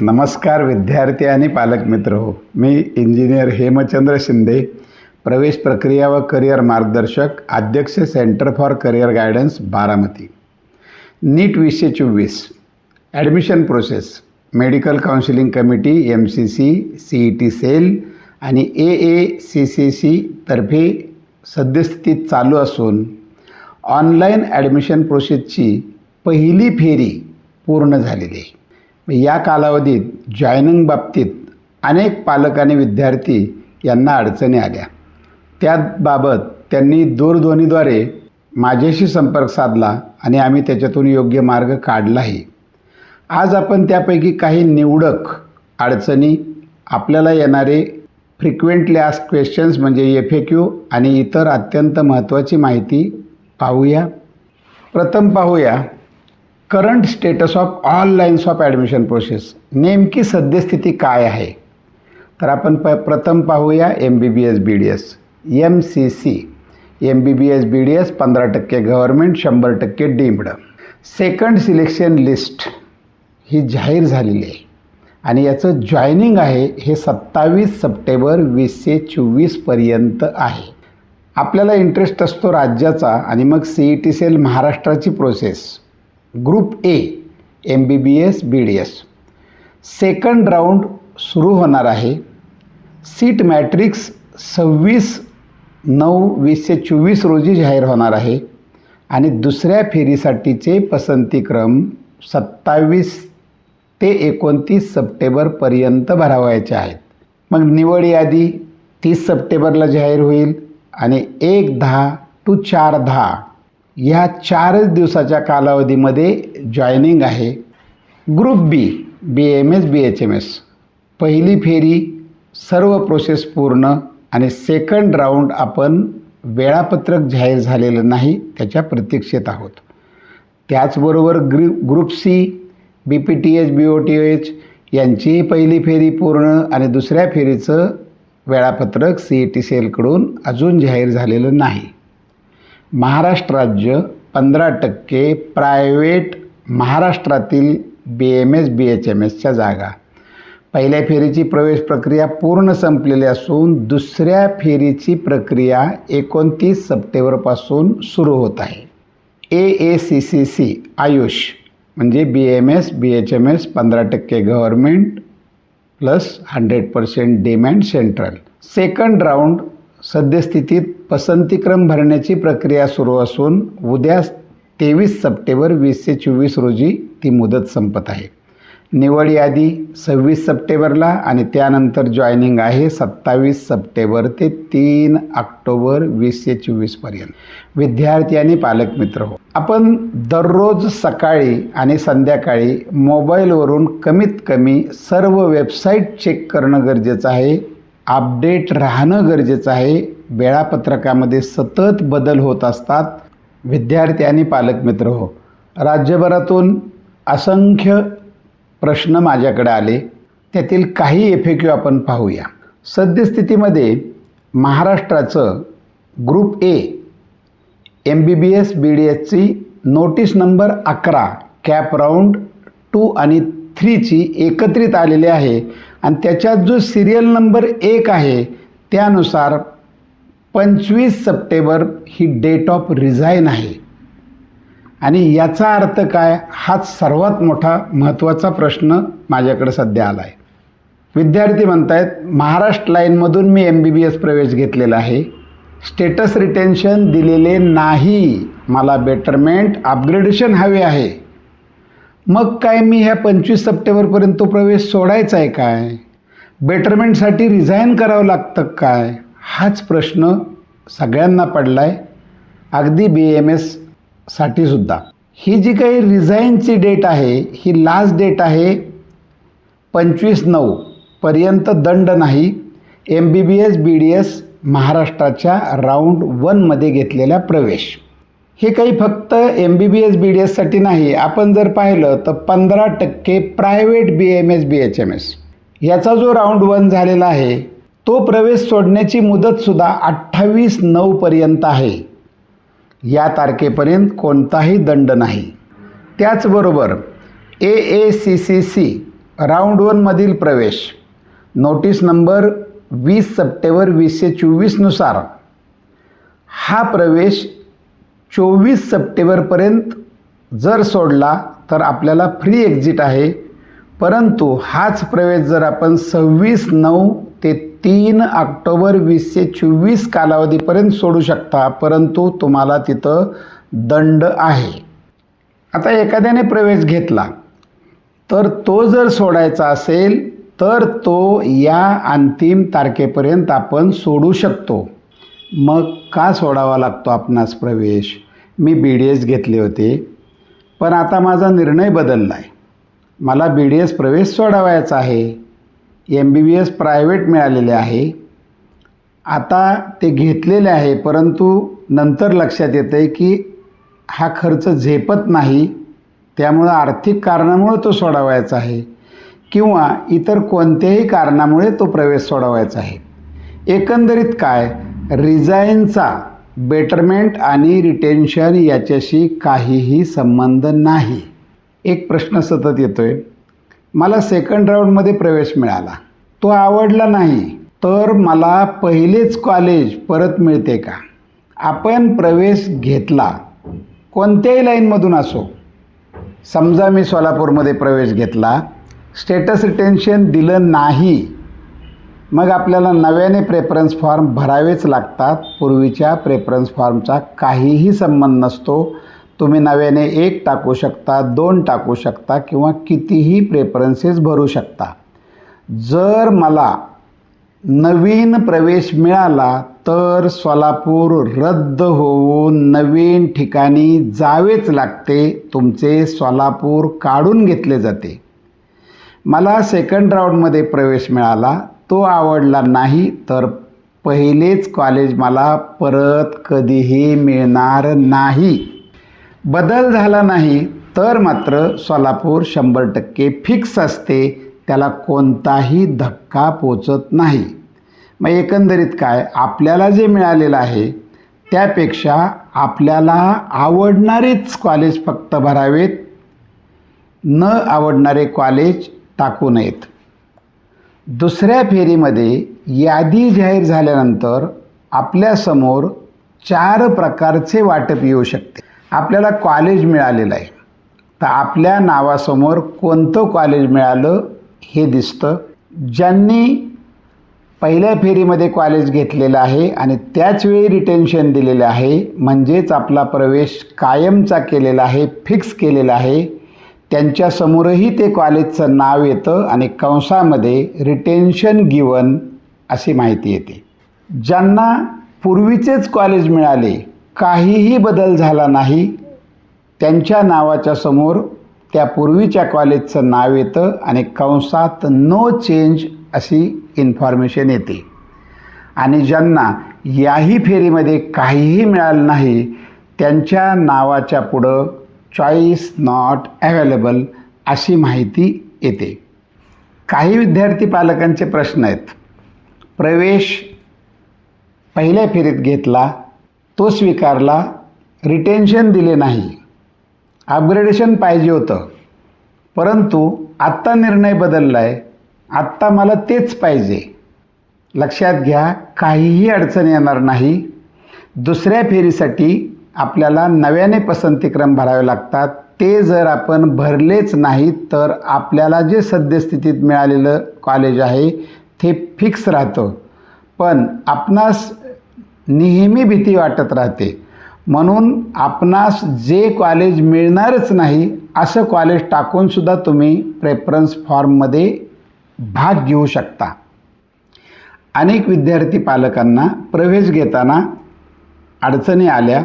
नमस्कार विद्यार्थी आणि पालक मित्र हो. मी इंजिनियर हेमचंद्र शिंदे प्रवेश प्रक्रिया व करिअर मार्गदर्शक अध्यक्ष center for career guidance Baramati. NEET वीसशे चोवीस admission process medical counselling committee M C C C E T cell आणि A A C C C तर्फे सद्यस्थितीत चालू असून ऑनलाईन ॲडमिशन प्रोसेसची पहिली फेरी पूर्ण झालेली आहे. या कालावधीत जॉयनिंग बाबतीत अनेक पालक आणि विद्यार्थी यांना अडचणी आल्या. त्याबाबत त्यांनी दूरध्वनीद्वारे माझ्याशी संपर्क साधला आणि आम्ही त्याच्यातून योग्य मार्ग काढलाही. आज आपण त्यापैकी काही निवडक अडचणी आपल्याला येणारे फ्रिक्वेंटली आस्क क्वेश्चन्स म्हणजे एफ ए क्यू आणि इतर अत्यंत महत्त्वाची माहिती पाहूया. प्रथम पाहूया current status of all lines of admission process नेमकी सद्यस्थिती काय आहे? तर आपण प प्रथम पाहूया M B B S B D S M C C M B B S B D S पंधरा टक्के गव्हर्मेंट शंभर टक्के डीम्ड. सेकंड सिलेक्शन लिस्ट ही जाहीर झालेली आहे. आणि याचं जॉईनिंग आहे हे सत्तावीस सप्टेंबर वीसशे चोवीसपर्यंत आहे. आपल्याला इंटरेस्ट असतो राज्याचा आणि मग सी ई टी सेल महाराष्ट्राची process group A M B B S B D S second round सुरू होणार आहे. सीट मॅट्रिक्स सव्वीस नऊ वीसशे चोवीस रोजी जाहीर होणार आहे. आणि दुसऱ्या फेरीसाठीचे पसंतीक्रम सत्तावीस ते एकोणतीस सप्टेंबरपर्यंत भरावायचे आहेत. मग निवड यादी तीस सप्टेंबरला जाहीर होईल आणि एक दहा टू चार दहा ह्या चारच दिवसाच्या कालावधीमध्ये जॉईनिंग आहे group B B M S B H M S पहिली फेरी सर्व प्रोसेस पूर्ण आणि सेकंड राऊंड आपण वेळापत्रक जाहीर झालेलं नाही त्याच्या प्रतीक्षेत आहोत. त्याचबरोबर ग्रु group C B P T H B O T H यांचीही पहिली फेरी पूर्ण आणि दुसऱ्या फेरीचं वेळापत्रक सी ई टी सी एलकडून अजून जाहीर झालेलं नाही. महाराष्ट्र राज्य पंधरा टक्के प्रायव्हेट महाराष्ट्रातील B M S B H M एसच्या जागा. पहिल्या फेरीची प्रवेश प्रक्रिया पूर्ण संपलेली असून दुसऱ्या फेरीची प्रक्रिया एकोणतीस सप्टेंबरपासून सुरू होत आहे. A A C C C AYUSH म्हणजे B M S B H M S पंधरा टक्के government plus hundred percent deemed central second round सद्यस्थितीत पसंतीक्रम भरण्याची प्रक्रिया सुरू असून उद्या तेवीस सप्टेंबर वीसशे चोवीस रोजी ती मुदत संपत आहे. निवड यादी सव्वीस सप्टेंबरला आणि त्यानंतर जॉईनिंग आहे सत्तावीस सप्टेंबर ते तीन ऑक्टोबर वीसशे चोवीसपर्यंत विद्यार्थी आणि पालक मित्र हो आपण दररोज सकाळी आणि संध्याकाळी मोबाईलवरून कमीत कमी सर्व वेबसाईट चेक करणं गरजेचं आहे अपडेट राहणं गरजेचं आहे वेळापत्रकामध्ये सतत बदल होत असतात. विद्यार्थी आणि पालक मित्र हो. राज्यभरातून असंख्य प्रश्न माझ्याकडे आले. त्यातील काही एफेक्यू आपण पाहूया. सद्यस्थितीमध्ये महाराष्ट्राचं group A M B B S B D एसची नोटीस नंबर अकरा कॅप राऊंड टू आणि थ्रीची एकत्रित आलेली आहे. आणि त्याच्यात जो सिरियल नंबर एक आहे त्यानुसार पंचवीस सप्टेंबर ही डेट ऑफ रिझाईन आहे. आणि याचा अर्थ काय? हाच सर्वात मोठा महत्त्वाचा प्रश्न माझ्याकडे सध्या आला आहे विद्यार्थी म्हणतायत महाराष्ट्र लाईनमधून मी एम बी बी एस प्रवेश घेतलेला आहे. स्टेटस रिटेन्शन दिलेले नाही. मला बेटरमेंट अपग्रेडेशन हवे आहे. मग काय मी ह्या पंचवीस सप्टेंबरपर्यंत तो प्रवेश सोडायचा आहे काय? बेटरमेंटसाठी रिझाईन करावं लागतं काय? हाच प्रश्न सगळ्यांना पडला आहे अगदी बी एम एससाठीसुद्धा ही जी काही रिझाईनची डेट आहे ही लास्ट डेट आहे पंचवीस नऊ पर्यंत दंड नाही. M B B S B D S महाराष्ट्राच्या राऊंड वनमध्ये घेतलेला प्रवेश. हे काही फक्त M B B S B D एससाठी नाही. आपण जर पाहिलं तर पंधरा टक्के private B M S B H M S याचा जो राऊंड वन झालेला आहे तो प्रवेश सोडण्याची मुदतसुद्धा अठ्ठावीस नऊपर्यंत आहे. या तारखेपर्यंत कोणताही दंड नाही. त्याचबरोबर A A C C C round वनमधील प्रवेश नोटीस नंबर वीस सप्टेंबर वीसशे चोवीसनुसार हा प्रवेश चोवीस सप्टेंबरपर्यंत जर सोडला तर आपल्याला फ्री एक्झिट आहे. परंतु हाच प्रवेश जर आपण सव्वीस नऊ तीन ऑक्टोबर वीसशे चोवीस कालावधीपर्यंत सोडू शकता परंतु तुम्हाला तिथं दंड आहे. आता एखाद्याने प्रवेश घेतला तर तो जर सोडायचा असेल तर तो या अंतिम तारखेपर्यंत आपण सोडू शकतो. मग का सोडावा लागतो आपणास प्रवेश? मी बी डी एस घेतले होते पण आता माझा निर्णय बदलला आहे मला बी डी एस प्रवेश सोडावायचा आहे. M B B S private मिळालेले आहे. आता ते घेतलेले आहे परंतु नंतर लक्षात येतं आहे की हा खर्च झेपत नाही. त्यामुळं आर्थिक कारणामुळं तो सोडावायचा आहे. किंवा इतर कोणत्याही कारणामुळे तो प्रवेश सोडावायचा आहे. एकंदरीत काय? रिझाईनचा बेटरमेंट आणि रिटेन्शन याच्याशी काहीही संबंध नाही. एक प्रश्न सतत येतो आहे मला सेकंड राऊंडमध्ये प्रवेश मिळाला. तो आवडला नाही. तर मला पहिलेच कॉलेज परत मिळते का? आपण प्रवेश घेतला. कोणत्याही लाईनमधून असो. समजा मी सोलापूरमध्ये प्रवेश घेतला. स्टेटस रिटेन्शन दिलं नाही. मग आपल्याला नव्याने प्रेफरन्स फॉर्म भरावेच लागतात. पूर्वीच्या प्रेफरन्स फॉर्मचा काहीही संबंध नसतो. तुम्ही नव्याने एक टाकू शकता दोन टाकू शकता किंवा कितीही प्रेफरन्सेस भरू शकता. जर मला नवीन प्रवेश मिळाला तर सोलापूर रद्द होऊन नवीन ठिकाणी जावेच लागते तुमचे सोलापूर काढून घेतले जाते. मला सेकंड राऊंडमध्ये प्रवेश मिळाला तो आवडला नाही तर पहिलेच कॉलेज मला परत कधीही मिळणार नाही. बदल झाला नाही तर मात्र सोलापूर शंभर टक्के फिक्स असते त्याला कोणताही धक्का पोचत नाही. मग एकंदरीत काय? आपल्याला जे मिळालेलं आहे त्यापेक्षा आपल्याला आवडणारेच कॉलेज फक्त भरावेत. न आवडणारे कॉलेज टाकू नयेत. दुसऱ्या फेरीमध्ये यादी जाहीर झाल्यानंतर आपल्यासमोर चार प्रकारचे वाटप येऊ शकते. आपल्याला कॉलेज मिळालेलं आहे. तर आपल्या नावासमोर कोणतं कॉलेज मिळालं हे दिसतं. ज्यांनी पहिल्या फेरीमध्ये कॉलेज घेतलेलं आहे आणि त्याचवेळी रिटेन्शन दिलेलं आहे म्हणजेच आपला प्रवेश कायमचा केलेला आहे फिक्स केलेला आहे. त्यांच्यासमोरही ते कॉलेजचं नाव येतं आणि कंसामध्ये रिटेन्शन गिवन अशी माहिती येते. ज्यांना पूर्वीचेच कॉलेज मिळाले काहीही बदल झाला नाही. त्यांच्या नावाच्या समोर त्या पूर्वीच्या कॉलेजचं नाव येतं आणि कंसात नो चेंज अशी इन्फॉर्मेशन येते. आणि ज्यांना याही फेरीमध्ये काहीही मिळालं नाही त्यांच्या नावाच्या पुढं चॉईस नॉट ॲवेलेबल अशी माहिती येते. काही विद्यार्थी पालकांचे प्रश्न आहेत. प्रवेश पहिल्या फेरीत घेतला तो स्वीकारला रिटेन्शन दिले नाही. अपग्रेडेशन पाहिजे होतं. परंतु आत्ता निर्णय बदलला आहे आत्ता मला तेच पाहिजे. लक्षात घ्या काहीही अडचण येणार नाही. दुसऱ्या फेरीसाठी आपल्याला नव्याने पसंतीक्रम भरावे लागतात. ते जर आपण भरलेच नाहीत तर आपल्याला जे सद्यस्थितीत मिळालेलं कॉलेज आहे ते फिक्स राहतं. पण आपणास नेहमी भीती वाटत राहते. म्हणून आपणास जे कॉलेज मिळणारच नाही असं कॉलेज टाकूनसुद्धा तुम्ही प्रेफरन्स फॉर्ममध्ये भाग घेऊ शकता. अनेक विद्यार्थी पालकांना प्रवेश घेताना अडचणी आल्या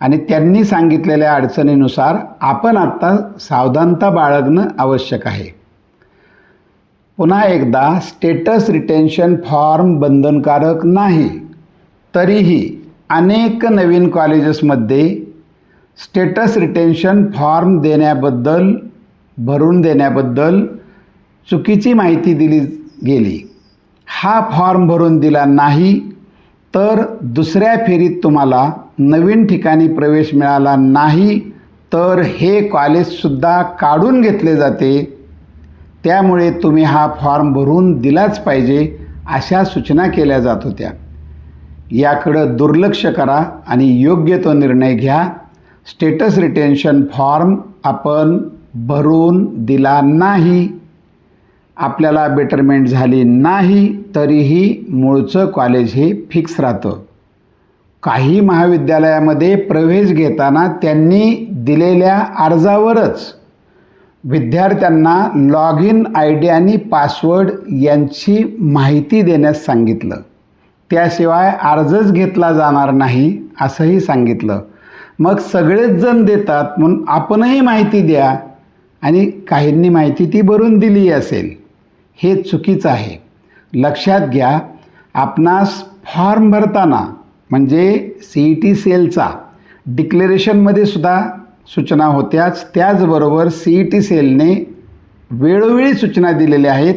आणि त्यांनी सांगितलेल्या अडचणीनुसार आपण आत्ता सावधानता बाळगणं आवश्यक आहे. पुन्हा एकदा स्टेटस रिटेन्शन फॉर्म बंधनकारक नाही. तरीही अनेक नवीन कॉलेजेसमध्ये स्टेटस रिटेन्शन फॉर्म देण्याबद्दल भरून देण्याबद्दल चुकीची माहिती दिली गेली. हा फॉर्म भरून दिला नाही तर दुसऱ्या फेरीत तुम्हाला नवीन ठिकाणी प्रवेश मिळाला नाही तर हे कॉलेजसुद्धा काढून घेतले जाते. त्यामुळे तुम्ही हा फॉर्म भरून दिलाच पाहिजे अशा सूचना केल्या जात होत्या. याकडं दुर्लक्ष करा आणि योग्य तो निर्णय घ्या. स्टेटस रिटेन्शन फॉर्म आपण भरून दिला नाही. आपल्याला बेटरमेंट झाली नाही तरीही मूळचं कॉलेज हे फिक्स राहतं. काही महाविद्यालयामध्ये प्रवेश घेताना त्यांनी दिलेल्या अर्जावरच विद्यार्थ्यांना लॉग इन आय डी आणि पासवर्ड यांची माहिती देण्यास सांगितलं. त्याशिवाय अर्जच घेतला जाणार नाही असंही सांगितलं. मग सगळेच जण देतात म्हणून आपणही माहिती द्या आणि काहींनी माहिती ती भरून दिली असेल. हे चुकीचं आहे. लक्षात घ्या आपणास फॉर्म भरताना म्हणजे सी ई टी सेलचा डिक्लेरेशनमध्ये सुद्धा सूचना होत्याच त्याचबरोबर सी ई टी सेलने वेळोवेळी सूचना दिलेल्या आहेत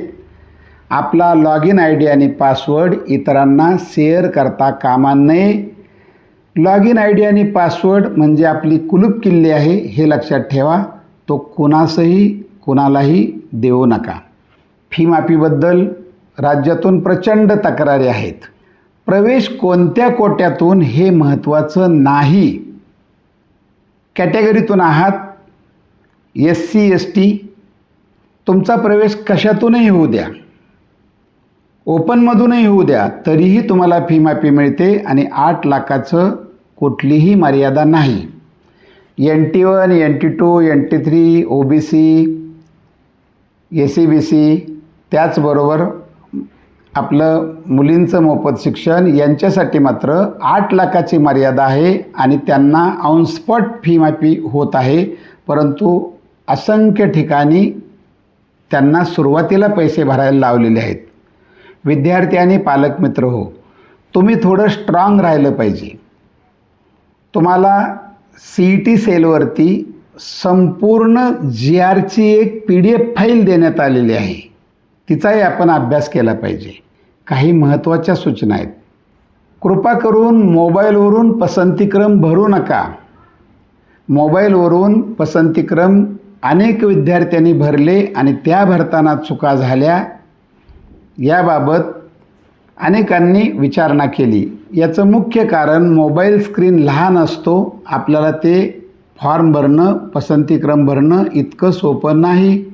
आपला लॉग इन आय डी आणि पासवर्ड इतरांना शेअर करता कामा नये. लॉग इन आय डी आणि पासवर्ड म्हणजे आपली कुलूप किल्ली आहे हे लक्षात ठेवा. तो कुणासही कुणालाही देऊ नका. फी माफीबद्दल राज्यातून प्रचंड तक्रारी आहेत. प्रवेश कोणत्या कोट्यातून हे महत्त्वाचं नाही. कॅटेगरीतून आहात. एस सी एस टी तुमचा प्रवेश कशातूनही होऊ द्या. ओपनमधूनही होऊ द्या तरीही तुम्हाला फी माफी मिळते आणि आठ लाखाचं कुठलीही मर्यादा नाही. N T one N T two N T three O B C A C B C त्याचबरोबर आपलं मुलींचं मोफत शिक्षण यांच्यासाठी मात्र आठ लाखाची मर्यादा आहे आणि त्यांना ऑनस्पॉट फी माफी होत आहे. परंतु असंख्य ठिकाणी त्यांना सुरुवातीला पैसे भरायला लावलेले आहेत. विद्यार्थी आणि पालक मित्र हो तुम्ही थोडं स्ट्रॉंग राहिलं पाहिजे. तुम्हाला सी ई टी सेलवरती संपूर्ण जी आरची एक पी डी एफ फाईल देण्यात आलेली आहे. तिचाही आपण अभ्यास केला पाहिजे. काही महत्त्वाच्या सूचना आहेत. कृपा करून मोबाईलवरून पसंतीक्रम भरू नका. मोबाईलवरून पसंतीक्रम अनेक विद्यार्थ्यांनी भरले आणि त्या भरताना चुका झाल्या याबाबत अनेकांनी विचारणा केली. याचं मुख्य कारण मोबाईल स्क्रीन लहान असतो. आपल्याला ते फॉर्म भरणं पसंतीक्रम भरणं इतकं सोपं नाही.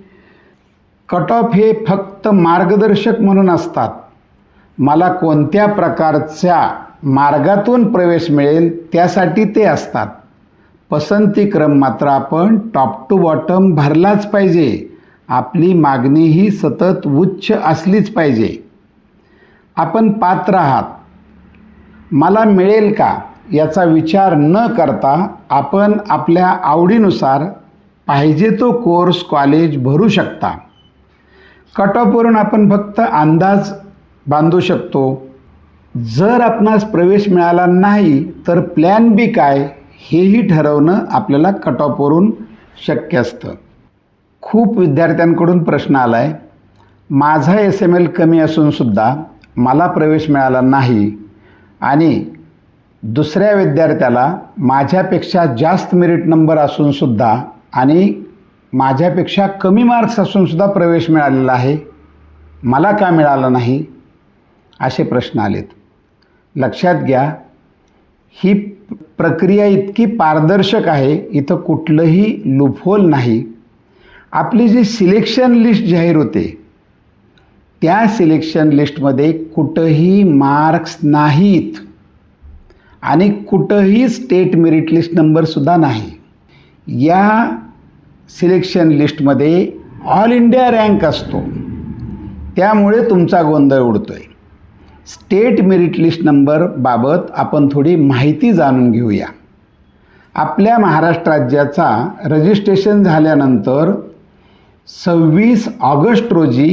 कट ऑफ हे फक्त मार्गदर्शक म्हणून असतात. मला कोणत्या प्रकारच्या मार्गातून प्रवेश मिळेल त्यासाठी ते असतात. पसंतीक्रम मात्र आपण टॉप टू बॉटम भरलाच पाहिजे. आपली मागणी ही सतत उच्च असलीच पाहिजे. आपण पात्र आहात. मला मिळेल का याचा विचार न करता आपण आपल्या आवडीनुसार पाहिजे तो कोर्स कॉलेज भरू शकता. कट ऑफवरून आपण फक्त अंदाज बांधू शकतो. जर आपणास प्रवेश मिळाला नाही तर प्लॅन बी काय हेही ठरवणं आपल्याला कट ऑफवरून शक्य असतं. खूप विद्यार्थ्यांकडून प्रश्न आला आहे माझा एस एम एल कमी असूनसुद्धा मला प्रवेश मिळाला नाही. आणि दुसऱ्या विद्यार्थ्याला माझ्यापेक्षा जास्त मेरिट नंबर असूनसुद्धा आणि माझ्यापेक्षा कमी मार्क्स असूनसुद्धा प्रवेश मिळालेला आहे. मला का मिळाला नाही? असे प्रश्न आलेत. लक्षात घ्या ही प्रक्रिया इतकी पारदर्शक आहे इथं कुठलंही लुफोल नाही. आपली जी सिलेक्शन लिस्ट जाहीर होते त्या सिलेक्शन लिस्टमध्ये कुठंही मार्क्स नाहीत आणि कुठंही स्टेट मेरिट लिस्ट नंबरसुद्धा नाही. या सिलेक्शन लिस्टमध्ये ऑल इंडिया रँक असतो. त्यामुळे तुमचा गोंधळ उडतो आहे स्टेट मेरिट लिस्ट नंबरबाबत आपण थोडी माहिती जाणून घेऊया. आपल्या महाराष्ट्र राज्याचा रजिस्ट्रेशन झाल्यानंतर सव्वीस ऑगस्ट रोजी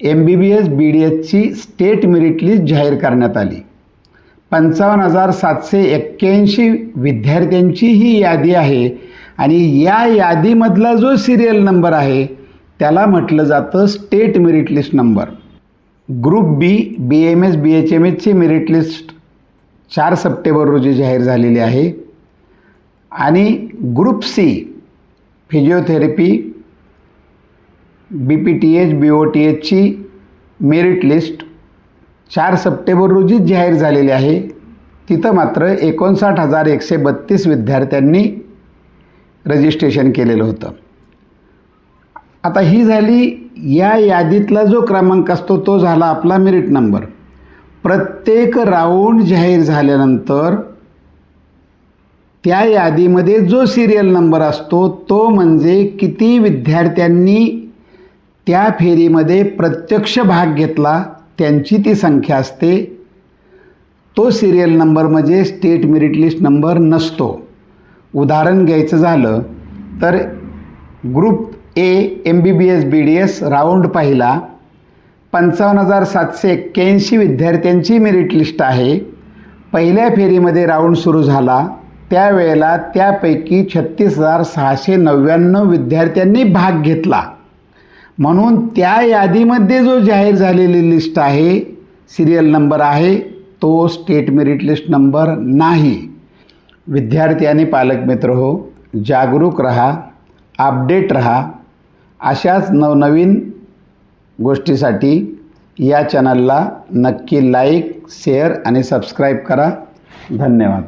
M B B S B D एसची स्टेट मेरिट लिस्ट जाहीर करण्यात आली. पंचावन्न हजार सातशे एक्क्याऐंशी विद्यार्थ्यांची ही यादी आहे आणि या यादीमधला जो सिरियल नंबर आहे त्याला म्हटलं जातं state merit list number group B B M S B H M एसची मेरिट लिस्ट चार सप्टेंबर रोजी जाहीर झालेली आहे. आणि group C physiotherapy B P T H B O T एचची merit list चार सप्टेंबर रोजी जाहीर झालेली आहे. तिथं मात्र एकोणसाठ हजार एकशे बत्तीस विद्यार्थ्यांनी रजिस्ट्रेशन केलेलं होतं. आता ही झाली या यादीतला जो क्रमांक असतो तो झाला आपला मेरिट नंबर प्रत्येक राऊंड जाहीर झाल्यानंतर त्या यादीमध्ये जो सिरियल नंबर असतो तो म्हणजे किती विद्यार्थ्यांनी त्या फेरीमध्ये प्रत्यक्ष भाग घेतला त्यांची ती संख्या असते. तो सिरियल नंबर म्हणजे स्टेट मेरिट लिस्ट नंबर नसतो. उदाहरण घ्यायचं झालं तर group A M B B S B D S round पाहिला. पंचावन्न हजार सातशे एक्क्याऐंशी विद्यार्थ्यांची मेरिट लिस्ट आहे. पहिल्या फेरीमध्ये राऊंड सुरू झाला. त्यावेळेला त्यापैकी छत्तीस हजार सहाशे नव्याण्णव विद्यार्थ्यांनी भाग घेतला. म्हणून त्या यादीमध्ये जो जाहीर झालेली लिस्ट आहे सिरियल नंबर आहे तो स्टेट मेरिट लिस्ट नंबर नाही. विद्यार्थी आणि पालक मित्र हो जागरूक रहा अपडेट रहा अशाच नवनवीन गोष्टीसाठी या चॅनलला नक्की लाईक शेअर आणि सबस्क्राईब करा. धन्यवाद.